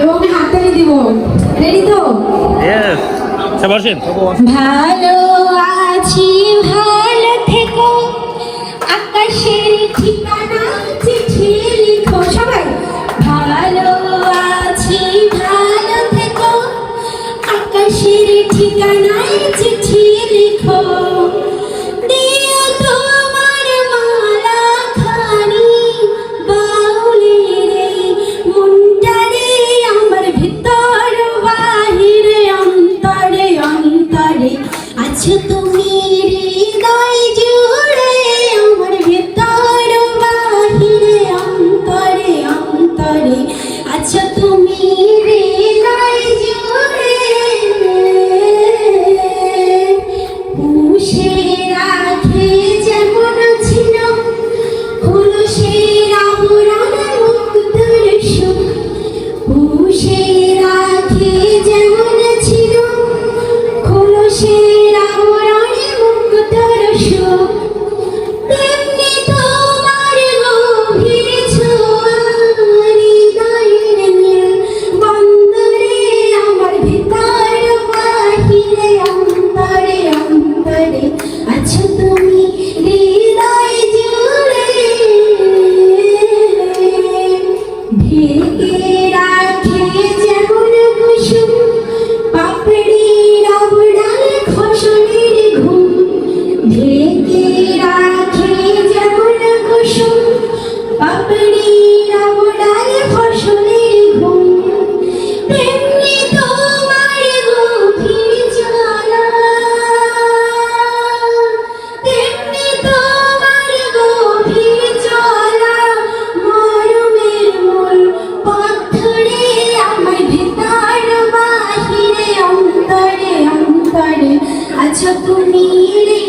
এবং হাততালি দিব। রেডি তো? আচ্ছা, ভালো আছি ভালো থেকো। আকাশের ঠিকানা চিঠি লিখো সবাই। ভালো আছি ভালো থেকো। আকাশের ঠিকানায় চিঠি লিখো। Kiri 牵的 পারে আচ্ছা তুমি রে